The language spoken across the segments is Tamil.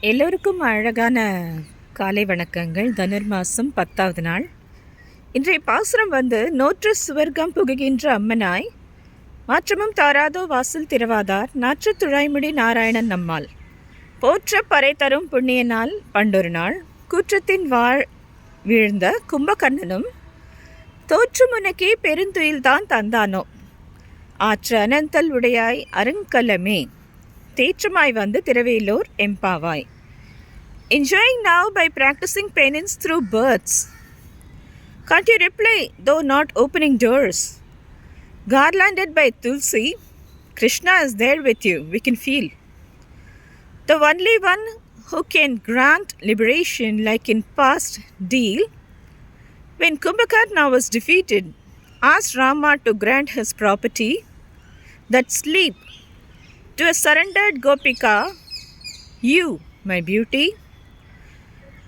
எல்லோருக்கும் அழகான காலை வணக்கங்கள். தனுர்மாசம் பத்தாவது நாள். இன்றைய பாசுரம் வந்து நோற்று சுவர்க்கம் புகுகின்ற அம்மனாய் மாற்றமும் தாராதோ வாசல் திறவாதார் நாற்று துழாய்முடி நாராயணன் நம்மால். போற்ற பறை தரும் புண்ணிய நாள் பண்டொரு நாள். கூற்றத்தின் வாழ் வீழ்ந்த கும்பகர்ணனும் தோற்று முனக்கே பெருந்துயில்தான் தந்தானோ. ஆற்று அனந்தல் உடையாய் அருங்கலமே. தேற்றமாய் வந்து திரவேலூர் எம்பாவாய் Enjoying now by practicing penance through births. Can't you reply, though not opening doors? Garlanded by Tulsi, Krishna is there with you, we can feel. The only one who can grant liberation like in past deal, when Kumbhakarna was defeated, asked Rama to grant his property, that sleep, to a surrendered Gopika, you, my beauty,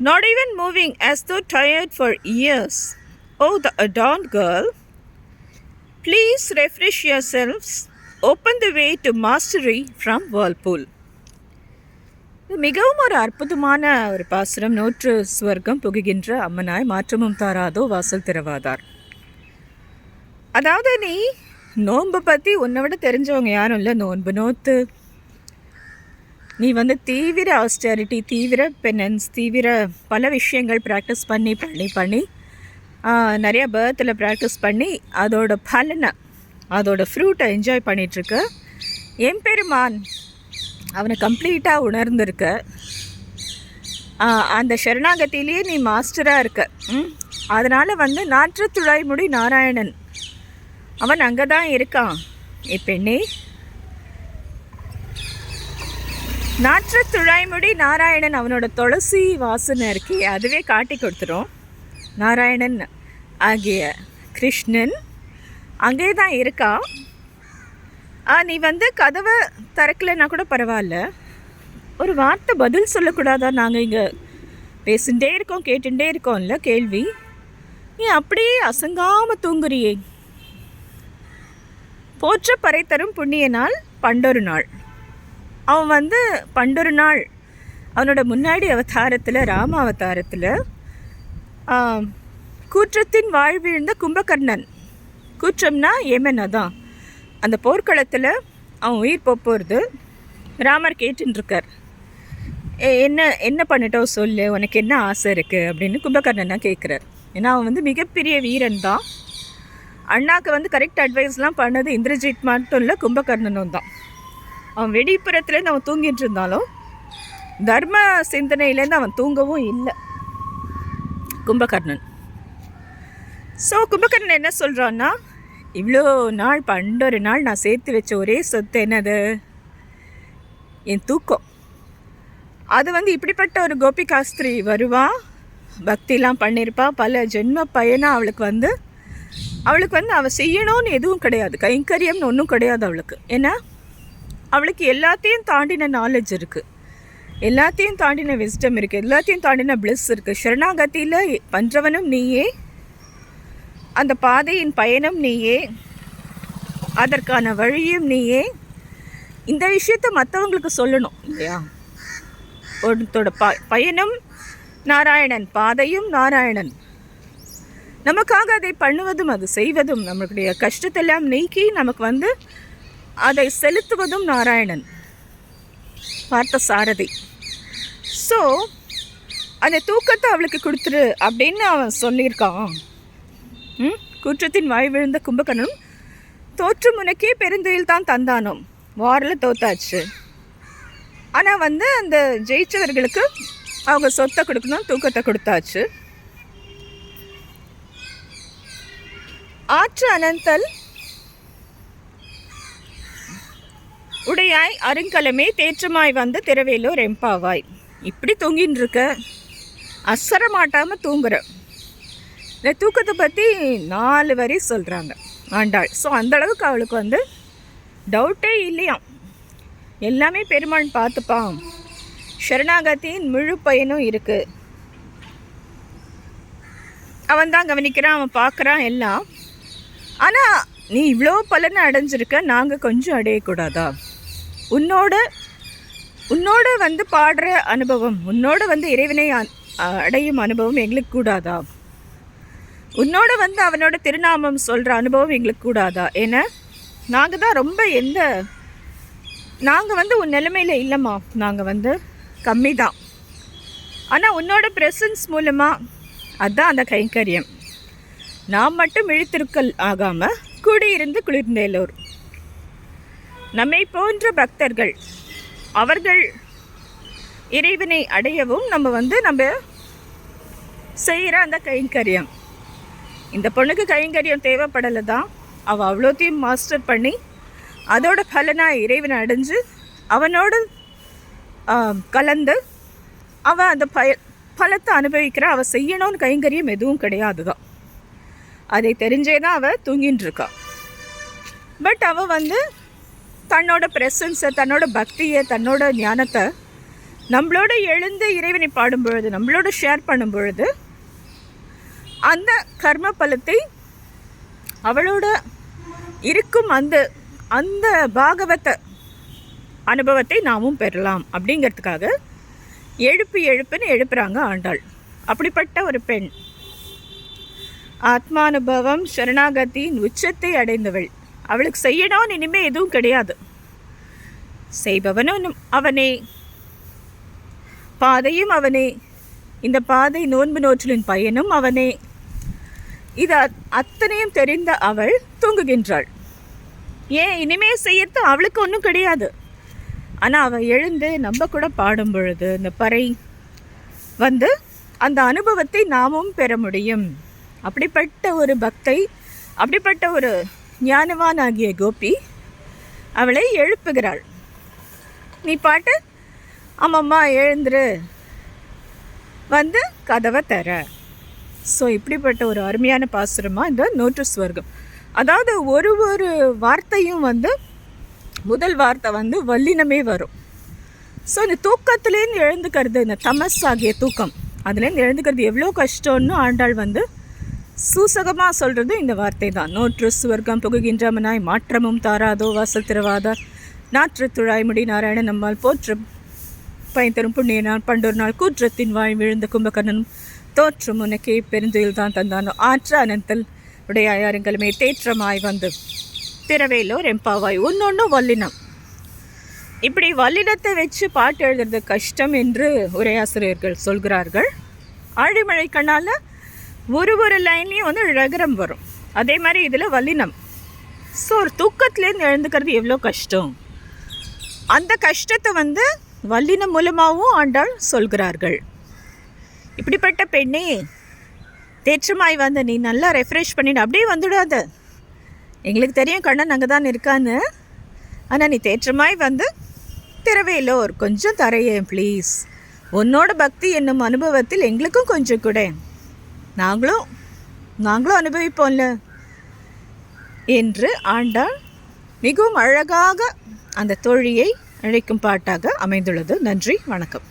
not even moving as though tired for years. Oh, the adorned girl, please refresh yourselves, open the way to mastery from Whirlpool. மிகவும் ஒரு அற்புதமான ஒரு பாசுரம் நூற்று ஸ்வர்க்கம் புகுகின்ற அம்மனாய் மாற்றமும் தாராதோ வாசல் திறவாதார் அதாவது நீ நோன்பை பற்றி உன்னை விட தெரிஞ்சவங்க யாரும் இல்லை. நோன்பு நோத்து. நீ வந்து தீவிர ஆஸ்டாரிட்டி தீவிர பெனன்ஸ் தீவிர பல விஷயங்கள் ப்ராக்டிஸ் பண்ணி பண்ணி பண்ணி நிறையா நிறைய பேர்த்தில் ப்ராக்டிஸ் பண்ணி அதோட பலனை அதோட ஃப்ரூட்டை என்ஜாய் பண்ணிகிட்ருக்க எம்பெருமான் அவனை கம்ப்ளீட்டாக உணர்ந்திருக்க. அந்த சரணாகத்திலேயே நீ மாஸ்டராக இருக்க. ம் அதனால் வந்து நாற்று துழாய்முடி நாராயணன். அவன் அங்கே தான் இருக்கான் இப்பெண்ணே நாற்ற துழாய்முடி நாராயணன் அவனோட துளசி வாசனை இருக்கே அதுவே காட்டி கொடுத்துரும். நாராயணன் ஆகிய கிருஷ்ணன் அங்கே தான் இருக்கான் ஆ நீ வந்து கதவை திறக்கலைன்னா கூட பரவாயில்ல. ஒரு வார்த்தை பதில் சொல்லக்கூடாதா? நாங்கள் இங்கே பேசிகிட்டே இருக்கோம் கேட்டுகிட்டே இருக்கோம்ல கேள்வி. நீ அப்படியே அசங்காமல் தூங்குறியே. போற்ற பறை தரும் புண்ணிய நாள் பண்டொரு நாள். அவன் வந்து பண்டொரு நாள். அவனோட முன்னாடி அவதாரத்தில் ராம அவதாரத்தில் கூற்றத்தின் வாழ்விழுந்த கும்பகர்ணன். கூற்றம்னா ஏமன் அதான். அந்த போர்க்களத்தில் அவன் உயிர் போகிறது ராமர் கேட்டுருக்கார் என்ன என்ன பண்ணிட்டோம் சொல்லு உனக்கு என்ன ஆசை இருக்குது அப்படின்னு கும்பகர்ணனா கேட்குறார் ஏன்னா அவன் வந்து மிகப்பெரிய வீரன் தான் அண்ணாக்கு வந்து கரெக்ட் அட்வைஸ்லாம் பண்ணது இந்திரஜித் மட்டும் இல்லை கும்பகர்ணனும் தான். அவன் வெடிப்புறத்துலேருந்து அவன் தூங்கிட்டு இருந்தாலும் தர்ம சிந்தனையிலேருந்து அவன் தூங்கவும் இல்லை. கும்பகர்ணன். ஸோ கும்பகர்ணன் என்ன சொல்கிறான்னா இவ்வளோ நாள் பண்டொரு நாள் நான் சேர்த்து வச்ச ஒரே சொத்து என்னது? என் தூக்கம். அது வந்து இப்படிப்பட்ட ஒரு கோபிகாஸ்திரி வருவா பக்திலாம் பண்ணியிருப்பா பல ஜென்ம பயனாக அவளுக்கு வந்து அவளுக்கு வந்து அவள் செய்யணும்னு எதுவும் கிடையாது. கைங்கரியம்னு ஒன்றும் கிடையாது அவளுக்கு. ஏன்னா அவளுக்கு எல்லாத்தையும் தாண்டின நாலேஜ் இருக்குது எல்லாத்தையும் தாண்டின விஸ்டம் இருக்குது எல்லாத்தையும் தாண்டின பிளஸ் இருக்குது சரணாகதியில் பண்ணுறவனும் நீயே. அந்த பாதையின் பயணம் நீயே. அதற்கான வழியும் நீயே. இந்த விஷயத்த மற்றவங்களுக்கு சொல்லணும் இல்லையா? ஒருத்தோட ப பயணம் நாராயணன் பாதையும் நாராயணன். நமக்காக அதை பண்ணுவதும் அது செய்வதும் நம்மளுடைய கஷ்டத்தெல்லாம் நீக்கி நமக்கு வந்து அதை செலுத்துவதும் நாராயணன் பார்த்த சாரதி ஸோ அந்த தூக்கத்தை அவளுக்கு கொடுத்துரு அப்படின்னு அவன் சொல்லியிருக்கான். ம்? குற்றத்தின் வாய் விழுந்த கும்பகர்ணனும் தோற்று முனக்கே பெருந்துயில் தான் தந்தானோம் வாரில் தோத்தாச்சு. ஆனால் வந்து அந்த ஜெயிச்சவர்களுக்கு அவங்க சொத்தை கொடுக்கணும் தூக்கத்தை கொடுத்தாச்சு. ஆற்று அனந்தல். உடையாய் அருங்கலமே தேற்றமாய் வந்து திரவேலூர் எம்பாவாய் இப்படி தூங்கின்னு இருக்க அசர தூங்குற. இந்த தூக்கத்தை பற்றி நாலு வரி சொல்கிறாங்க ஆண்டாள். ஸோ அந்த அளவுக்கு அவளுக்கு வந்து டவுட்டே இல்லையாம். எல்லாமே பெருமாள் பார்த்துப்பான் சரணாகத்தின் முழு பயனும் இருக்குது அவன் தான் கவனிக்கிறான் அவன் பார்க்குறான் எல்லாம். ஆனால் நீ இவ்வளோ பலனை அடைஞ்சிருக்க நாங்கள் கொஞ்சம் அடையக்கூடாதா? உன்னோட உன்னோட வந்து பாடுற அனுபவம் உன்னோட வந்து இறைவனை அடையும் அனுபவம் எங்களுக்கு கூடாதா? உன்னோட வந்து அவனோட திருநாமம் சொல்கிற அனுபவம் எங்களுக்கு கூடாதா? ஏன்னா நாங்கள் தான் ரொம்ப எந்த நாங்கள் வந்து உன் நிலைமையில் இல்லைம்மா. நாங்கள் வந்து கம்மி தான் ஆனால் உன்னோட ப்ரெசன்ஸ் மூலமாக அதுதான் அந்த கைங்கரியம். நாம் மட்டும் இழுத்திருக்கல் ஆகாமல் கூடியிருந்து குளிர்ந்தேலோர். நம்மை போன்ற பக்தர்கள் அவர்கள் இறைவனை அடையவும் நம்ம வந்து நம்ம செய்கிற அந்த கைங்கரியம். இந்த பொண்ணுக்கு கைங்கரியம் தேவைப்படலை தான். அவள் அவ்வளோத்தையும் மாஸ்டர் பண்ணி அதோட பலனாக இறைவனை அடைஞ்சு அவனோடு கலந்து அவள் அந்த பய பலத்தை அனுபவிக்கிற அவள் செய்யணும்னு கைங்கரியம் எதுவும் கிடையாது தான் அதை தெரிஞ்சே தான் அவள் தூங்கின்னு இருக்கா பட் அவள் வந்து தன்னோட ப்ரெசன்ஸை தன்னோட பக்தியை தன்னோட ஞானத்தை நம்மளோட எழுந்து இறைவனை பாடும் பொழுது நம்மளோட ஷேர் பண்ணும் பொழுது அந்த கர்ம பலத்தை அவளோட இருக்கும் அந்த அந்த பாகவத அனுபவத்தை நாமும் பெறலாம் அப்படிங்கிறதுக்காக எழுப்பு எழுப்புன்னு எழுப்புகிறாங்க ஆண்டாள். அப்படிப்பட்ட ஒரு பெண். ஆத்மானுபவம் சரணாகதியின் உச்சத்தை அடைந்தவள். அவளுக்கு செய்யணும்னு இனிமே எதுவும் கிடையாது. செய்பவனும் அவனே. பாதையும் அவனே. இந்த பாதை நோன்பு நோற்றலின் பயனும் அவனே. இது அத்தனையும் தெரிந்த அவள் தூங்குகின்றாள். ஏன் இனிமே செய்யறது அவளுக்கு ஒன்றும் கிடையாது. ஆனால் அவள் எழுந்து நம்ம கூட பாடும் பொழுது இந்த பறை வந்து அந்த அனுபவத்தை நாமும் பெற முடியும். அப்படிப்பட்ட ஒரு பக்தை அப்படிப்பட்ட ஒரு ஞானவான் ஆகிய கோபி அவளை எழுப்புகிறாள். நீ பாட்டு ஆமாம்மா எழுந்துரு. வந்து கதவை தர. ஸோ இப்படிப்பட்ட ஒரு அருமையான பாசுரமாக இந்த நோட்டு ஸ்வர்க்கம் அதாவது ஒரு ஒரு வார்த்தையும் வந்து முதல் வார்த்தை வந்து வல்லினமே வரும். ஸோ இந்த தூக்கத்துலேருந்து எழுந்துக்கிறது இந்த தமஸ் ஆகிய தூக்கம். அதுலேருந்து எழுந்துக்கிறது எவ்வளோ கஷ்டம்னு ஆண்டாள் வந்து சூசகமாக சொல்கிறது இந்த வார்த்தை தான் நோற்று சுவர்க்கம் புகுகின்றமனாய் மாற்றமும் தாராதோ வாசல் திறவாதார் நாற்று துழாய்முடி நாராயண நம்மால் போற்று பயன்தரும் புண்ணிய நாள் பண்டொரு நாள் கூற்றத்தின் வாய் விழுந்த கும்பகர்ணனும் தோற்றும் உனக்கே பெருந்துயில் தான் தந்தானோ. ஆற்ற அனந்தல் உடையாயாருங்களுமே தேற்றமாய் வந்து திரவேலோர் எம்பாவாய். ஒன்னொன்று வல்லினம். இப்படி வல்லினத்தை வச்சு பாட்டு எழுதுறது கஷ்டம் என்று உரையாசிரியர்கள் சொல்கிறார்கள். ஆழிமழை கண்ணால் ஒரு ஒரு லைன்லேயும் வந்து ரகரம் வரும். அதே மாதிரி இதில் வல்லினம். ஸோ ஒரு தூக்கத்துலேருந்து எழுந்துக்கிறது எவ்வளோ கஷ்டம்? அந்த கஷ்டத்தை வந்து வல்லினம் மூலமாகவும் ஆண்டாள் சொல்கிறார்கள். இப்படிப்பட்ட பெண்ணே தேற்றமாய் வந்த நீ நல்லா ரெஃப்ரெஷ் பண்ணிடு அப்படியே வந்துடாத. எங்களுக்கு தெரியும் கண்ணன் அங்கே தான் இருக்கான்னு. ஆனால் நீ தேற்றமாய் வந்து திறவையிலோர் கொஞ்சம் தரையேன் ப்ளீஸ் உன்னோட பக்தி என்னும் அனுபவத்தில் எங்களுக்கும் கொஞ்சம் கூட. நாங்களும் நாங்களும் அனுபவிப்போம்ல. என்று ஆண்டாள் மிகவும் அழகாக அந்த தோழியை அழைக்கும் பாட்டாக அமைந்துள்ளது. நன்றி வணக்கம்.